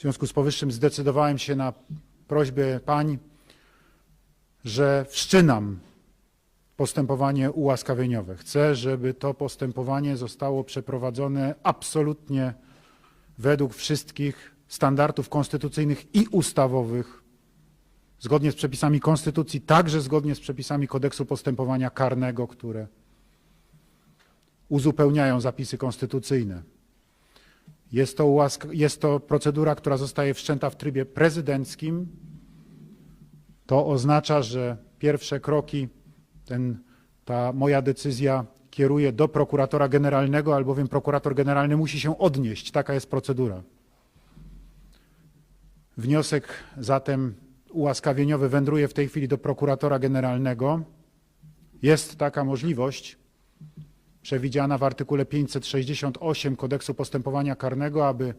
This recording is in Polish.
W związku z powyższym zdecydowałem się na prośbę pań, że wszczynam postępowanie ułaskawieniowe. Chcę, żeby to postępowanie zostało przeprowadzone absolutnie według wszystkich standardów konstytucyjnych i ustawowych, zgodnie z przepisami konstytucji, także zgodnie z przepisami kodeksu postępowania karnego, które uzupełniają zapisy konstytucyjne. Jest to, ułask- jest to procedura, która zostaje wszczęta w trybie prezydenckim. To oznacza, że pierwsze kroki, ten, ta moja decyzja kieruje do prokuratora generalnego, albowiem prokurator generalny musi się odnieść. Taka jest procedura. Wniosek zatem ułaskawieniowy wędruje w tej chwili do prokuratora generalnego. Jest taka możliwość przewidziana w artykule 568 kodeksu postępowania karnego, aby